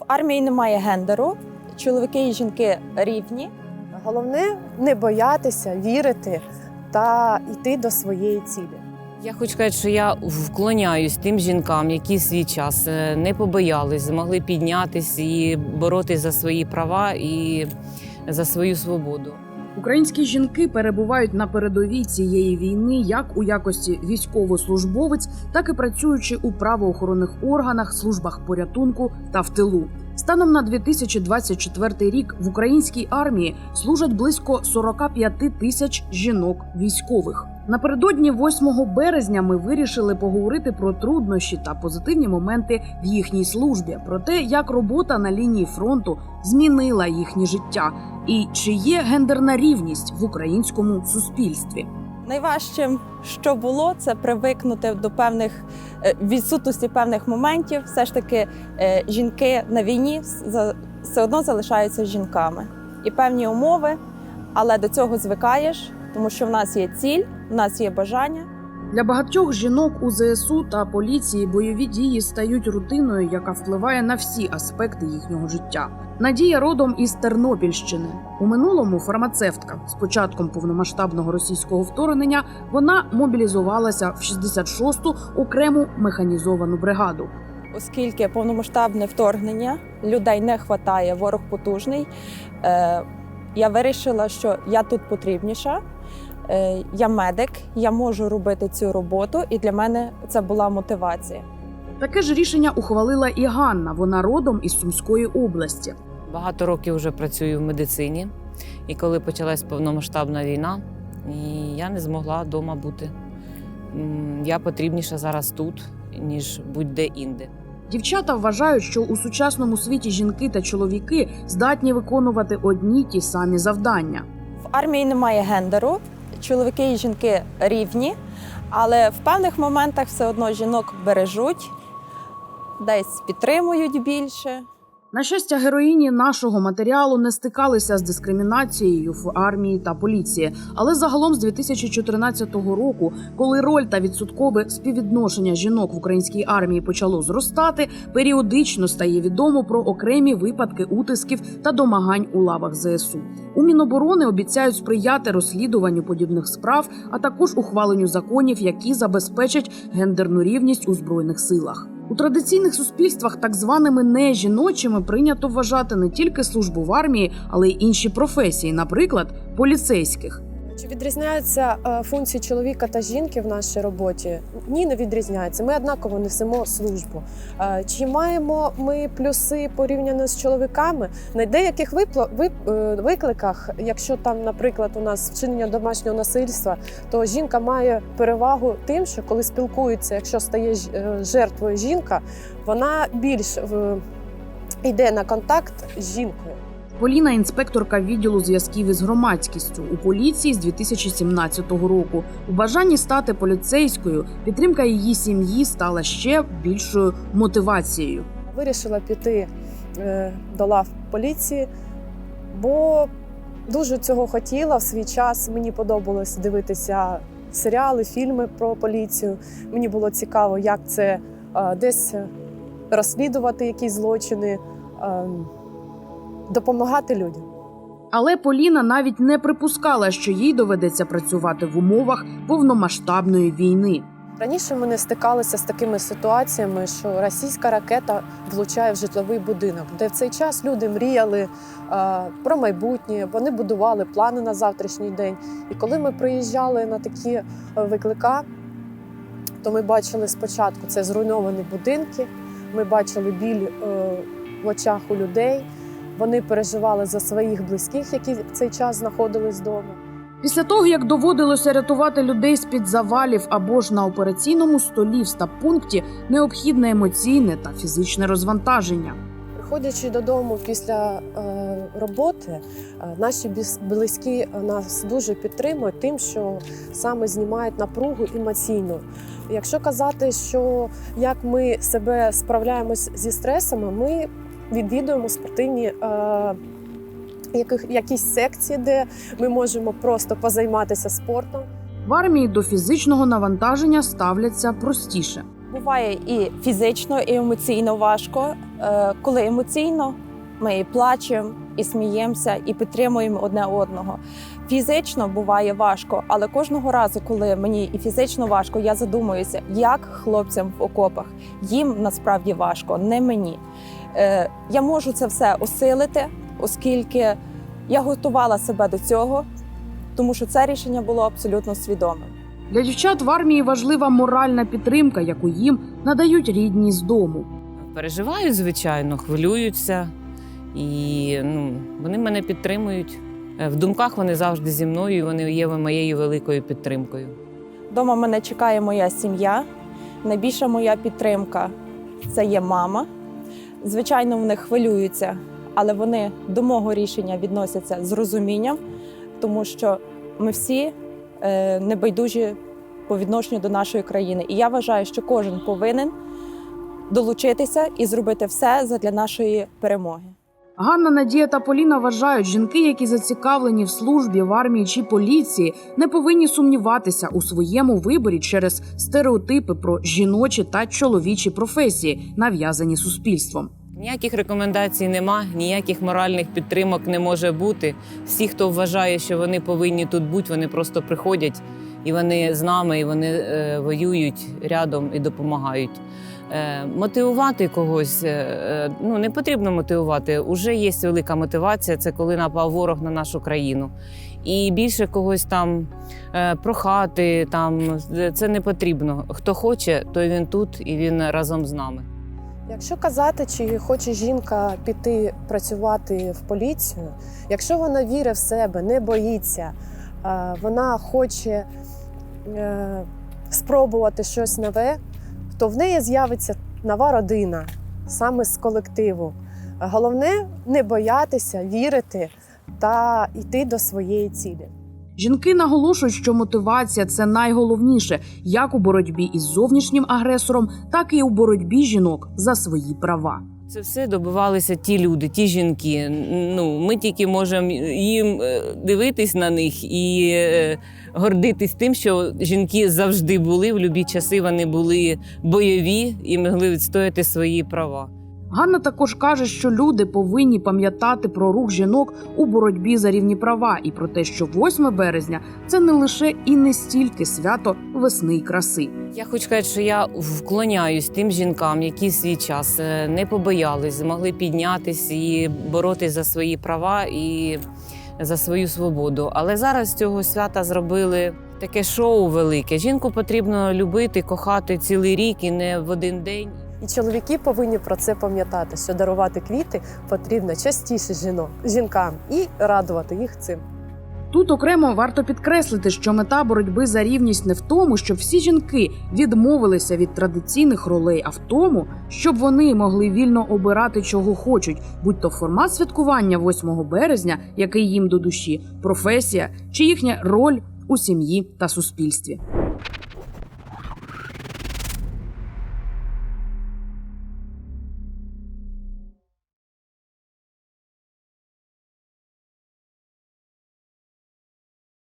В армії немає гендеру. Чоловіки і жінки рівні. Головне не боятися, вірити та йти до своєї цілі. Я хочу сказати, що я вклоняюсь тим жінкам, які свій час е, не побоялись, змогли піднятися і боротися за свої права і за свою свободу. Українські жінки перебувають на передовій цієї війни як у якості військовослужбовець, так і працюючи у правоохоронних органах, службах порятунку та в тилу. Станом на 2024 рік в українській армії служать близько 45 тисяч жінок військових. Напередодні 8 березня ми вирішили поговорити про труднощі та позитивні моменти в їхній службі, про те, як робота на лінії фронту змінила їхнє життя, і чи є гендерна рівність в українському суспільстві. Найважчим, що було, це привикнути до певних е, відсутності певних моментів. Все ж таки, е, жінки на війні все одно залишаються жінками. І певні умови, але до цього звикаєш, тому що в нас є ціль, в нас є бажання. Для багатьох жінок у ЗСУ та поліції бойові дії стають рутиною, яка впливає на всі аспекти їхнього життя. Надія родом із Тернопільщини. У минулому фармацевтка з початком повномасштабного російського вторгнення вона мобілізувалася в 66-ту окрему механізовану бригаду. Оскільки повномасштабне вторгнення людей не вистачає, ворог потужний. Е, я вирішила, що я тут потрібніша. Е, я медик, я можу робити цю роботу, і для мене це була мотивація. Таке ж рішення ухвалила і Ганна. Вона родом із Сумської області. Багато років вже працюю в медицині, і коли почалась повномасштабна війна, і я не змогла вдома бути. Я потрібніша зараз тут, ніж будь-де інде. Дівчата вважають, що у сучасному світі жінки та чоловіки здатні виконувати одні ті самі завдання. В армії немає гендеру. Чоловіки і жінки рівні, але в певних моментах все одно жінок бережуть, десь підтримують більше. На щастя, героїні нашого матеріалу не стикалися з дискримінацією в армії та поліції. Але загалом з 2014 року, коли роль та відсоткове співвідношення жінок в українській армії почало зростати, періодично стає відомо про окремі випадки утисків та домагань у лавах ЗСУ. У Міноборони обіцяють сприяти розслідуванню подібних справ, а також ухваленню законів, які забезпечать гендерну рівність у збройних силах. У традиційних суспільствах так званими нежіночими прийнято вважати не тільки службу в армії, але й інші професії, наприклад, поліцейських. Чи відрізняються е, функції чоловіка та жінки в нашій роботі? Ні, не відрізняються. Ми однаково несемо службу. Е, Чи маємо ми плюси порівняно з чоловіками? На деяких е, викликах, якщо там, наприклад, у нас вчинення домашнього насильства, то жінка має перевагу тим, що коли спілкується, якщо стає жертвою жінка, вона більш йде на контакт з жінкою. Поліна інспекторка відділу зв'язків із громадськістю у поліції з 2017 року. У бажанні стати поліцейською підтримка її сім'ї стала ще більшою мотивацією. вирішила піти е, до лав поліції, бо дуже цього хотіла в свій час. Мені подобалось дивитися серіали, фільми про поліцію. Мені було цікаво, як це е, десь розслідувати якісь злочини, е, допомагати людям. Але Поліна навіть не припускала, що їй доведеться працювати в умовах повномасштабної війни. Раніше ми не стикалися з такими ситуаціями, що російська ракета влучає в житловий будинок, де в цей час люди мріяли е, про майбутнє, вони будували плани на завтрашній день. І коли ми приїжджали на такі е, виклика, то ми бачили спочатку це зруйновані будинки, ми бачили біль е, в очах у людей. Вони переживали за своїх близьких, які в цей час знаходились вдома. Після того, як доводилося рятувати людей з-під завалів або ж на операційному столі в стаб-пункті, необхідне емоційне та фізичне розвантаження. Приходячи додому після е, роботи, е, наші близькі нас дуже підтримують тим, що саме знімають напругу емоційну. Якщо казати, що як ми себе справляємось зі стресами, ми відвідуємо спортивні. Е, яких- Якісь секції, де ми можемо просто позайматися спортом. В армії до фізичного навантаження ставляться простіше. Буває і фізично, і емоційно важко. Е, Коли емоційно, ми і плачемо, і сміємося, і підтримуємо одне одного. Фізично буває важко, але кожного разу, коли мені і фізично важко, я задумуюся, як хлопцям в окопах їм насправді важко, не мені. Е, Я можу це все осилити, оскільки я готувала себе до цього, тому що це рішення було абсолютно свідомим. Для дівчат в армії важлива моральна підтримка, яку їм надають рідні з дому. Переживають, звичайно, хвилюються, і ну, вони мене підтримують. Е, В думках вони завжди зі мною, і вони є моєю великою підтримкою. Дома мене чекає моя сім'я. Найбільша моя підтримка це є мама. Звичайно, вони хвилюються, але вони до мого рішення відносяться з розумінням, тому що ми всі е, небайдужі по відношенню до нашої країни. І я вважаю, що кожен повинен долучитися і зробити все для нашої перемоги. Ганна, Надія та Поліна вважають, жінки, які зацікавлені в службі в армії чи поліції, не повинні сумніватися у своєму виборі через стереотипи про жіночі та чоловічі професії, нав'язані суспільством. Ніяких рекомендацій нема, ніяких моральних підтримок не може бути. Всі, хто вважає, що вони повинні тут бути, вони просто приходять і вони з нами, і вони е, воюють рядом і допомагають. Е, мотивувати когось е, е, ну не потрібно мотивувати. Уже є велика мотивація. Це коли напав ворог на нашу країну. І більше когось там прохати, там це не потрібно. Хто хоче, той він тут і він разом з нами. Якщо казати, чи хоче жінка піти працювати в поліцію, якщо вона вірить в себе, не боїться, вона хоче спробувати щось нове, то в неї з'явиться нова родина саме з колективу. Головне не боятися, вірити та йти до своєї цілі. Жінки наголошують, що мотивація це найголовніше як у боротьбі із зовнішнім агресором, так і у боротьбі жінок за свої права. Це все добивалися ті люди, ті жінки. Ну, ми тільки можемо їм е, дивитись на них і е, гордитись тим, що жінки завжди були в будь-які часи. Вони були бойові і могли відстояти свої права. Ганна також каже, що люди повинні пам'ятати про рух жінок у боротьбі за рівні права і про те, що 8 березня це не лише і не стільки свято весни й краси. Я хочу сказати, що я вклоняюсь тим жінкам, які свій час е, не побоялись, змогли піднятися і боротись за свої права і за свою свободу. Але зараз цього свята зробили таке шоу велике. Жінку потрібно любити, кохати цілий рік і не в один день. І чоловіки повинні про це пам'ятати, що дарувати квіти потрібно частіше жінок, жінкам і радувати їх цим. Тут окремо варто підкреслити, що мета боротьби за рівність не в тому, щоб всі жінки відмовилися від традиційних ролей, а в тому, щоб вони могли вільно обирати, чого хочуть, будь то формат святкування 8 березня, який їм до душі, професія чи їхня роль у сім'ї та суспільстві.